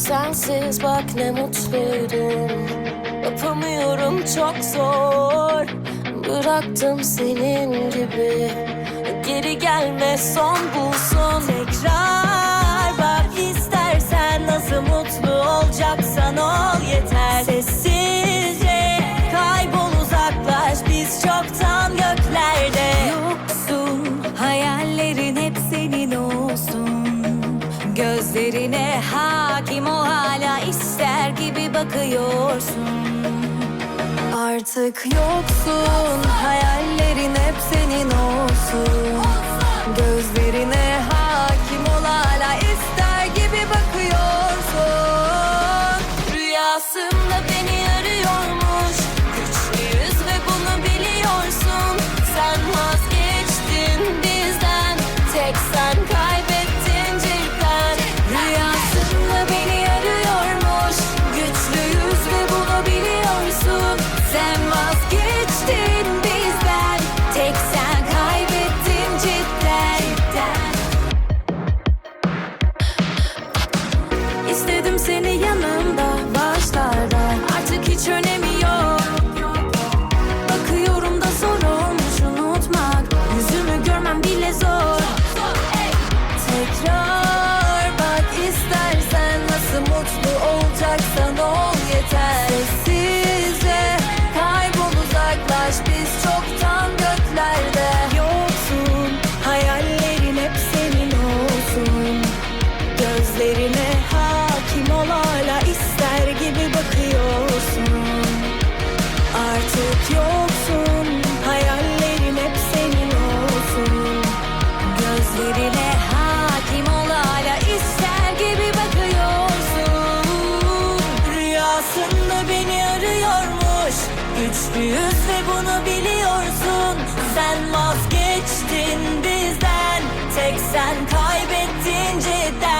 Sensiz bak ne mutluydum Yapamıyorum çok zor. Bıraktım senin gibi. Geri gelme son bulsun. Tekrar bak istersen Nasıl mutlu olacaksan ol yeter. Sessizce kaybol uzaklaş. Biz çoktan bırakıyorsun Artık yoksun hayallerin hep senin olsun. Gözlerine hakim ol hala ister gibi bakıyorsun. Rüyasım Oh. Güçlüyüz ve bunu biliyorsun. Sen vazgeçtin bizden. Tek sen kaybettin cidden.